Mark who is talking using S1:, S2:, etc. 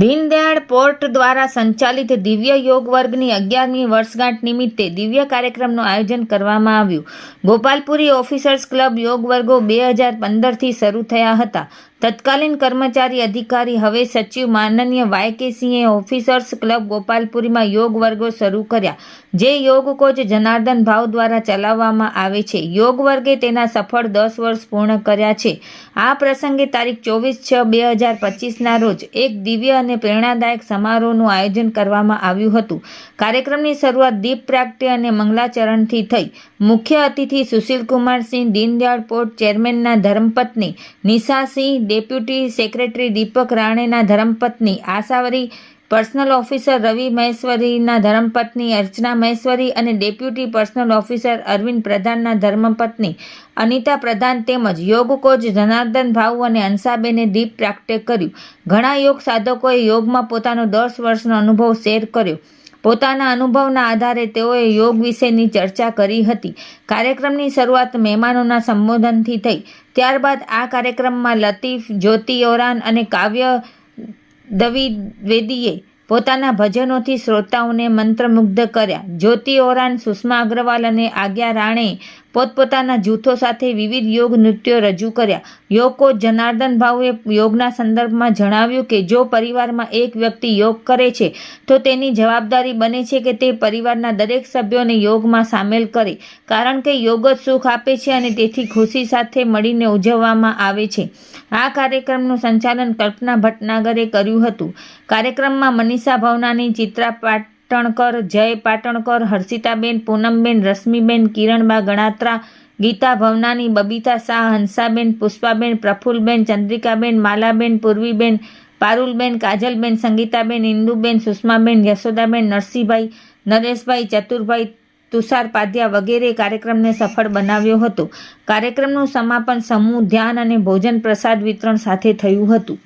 S1: Deendayal port દ્વારા સંચાલિત દિવ્ય યોગ વર્ગની અગિયારમી વર્ષગાંઠ નિમિત્તે દિવ્ય કાર્યક્રમનું આયોજન કરવામાં આવ્યું. ગોપાલપુરી ઓફિસર્સ ક્લબ યોગ વર્ગો બે હજાર પંદરથી શરૂ થયા હતા. તત્કાલીન કર્મચારી અધિકારી હવે સચિવ માનનીય વાય કે સિંહે ઓફિસર્સ ક્લબ ગોપાલપુરીમાં યોગ વર્ગો શરૂ કર્યા, જે યોગ કોચ જનાર્દન ભાવ દ્વારા ચલાવવામાં આવે છે. યોગ વર્ગે તેના સફળ દસ વર્ષ પૂર્ણ કર્યા છે. આ પ્રસંગે તારીખ ચોવીસ છ બે હજાર પચીસના રોજ એક દિવ્ય અને પ્રેરણાદાયક સમારોહનું આયોજન કરવામાં આવ્યું હતું. કાર્યક્રમની શરૂઆત દીપ પ્રાગટ્ય અને મંગલાચરણથી થઈ. મુખ્ય અતિથિ સુશીલકુમારસિંહ દીનદયાળ પોર્ટ ચેરમેનના ધર્મપત્ની નિશાસિંહ ડેપ્યુટી સેક્રેટરી દીપક રાણેના ધર્મપત્ની આશાવરી, પર્સનલ ઓફિસર રવિ મહેશ્વરીના ધર્મપત્ની અર્ચના મહેશ્વરી અને ડેપ્યુટી પર્સનલ ઓફિસર અરવિંદ પ્રધાનના ધર્મપત્ની અનિતા પ્રધાન તેમજ યોગ કોચ જનાર્દન ભાઉ અને અંસાબેને દીપ પ્રાગટ્ય કર્યું. ઘણા યોગ સાધકોએ યોગમાં પોતાનો દસ વર્ષનો અનુભવ શેર કર્યો. પોતાના અનુભવના આધારે તેઓએ યોગ વિશેની ચર્ચા કરી હતી. કાર્યક્રમની શરૂઆત મહેમાનોના સંબોધનથી થઈ. ત્યારબાદ આ કાર્યક્રમમાં લતીફ, જ્યોતિ ઓરાન અને કાવ્ય દ્વિવેદીએ પોતાના ભજનોથી શ્રોતાઓને મંત્રમુગ્ધ કર્યા. જ્યોતિ ઓરાન, સુષ્મા અગ્રવાલ અને આજ્ઞા રાણે પોતપોતાના જૂથો સાથે વિવિધ યોગ નૃત્યો રજૂ કર્યા. યોગ કોચ જનાર્દન ભાઉએ યોગના સંદર્ભમાં જણાવ્યું કે, જો પરિવારમાં એક વ્યક્તિ યોગ કરે છે, તો તેની જવાબદારી બને છે કે તે પરિવારના દરેક સભ્યોને યોગમાં સામેલ કરે. કારણ કે યોગ જ સુખ આપે છે અને તેથી ખુશી સાથે મળીને ઉજવવામાં આવે છે. આ કાર્યક્રમનું સંચાલન કલ્પના ભટનાગરે કર્યું હતું. કાર્યક્રમમાં મનીષા ભવનાની ચિત્રા પાટણકર, જય પાટણકર, હર્ષિતાબેન, પૂનમબેન, રશ્મિબેન, કિરણબા ગણાત્રા, ગીતા ભવનાની, બબીતા શાહ, હંસાબેન, પુષ્પાબેન, પ્રફુલબેન, ચંદ્રિકાબેન, માલાબેન, પૂર્વીબેન, પારુલબેન, કાજલબેન, સંગીતાબેન, ઇન્દુબેન, સુષ્માબેન, યશોદાબેન, નરસિંહભાઈ, નરેશભાઈ, ચતુરભાઈ, તુષાર પાધ્યા વગેરે કાર્યક્રમને સફળ બનાવ્યો હતો. કાર્યક્રમનું સમાપન સમૂહ, ધ્યાન અને ભોજન પ્રસાદ વિતરણ સાથે થયું હતું.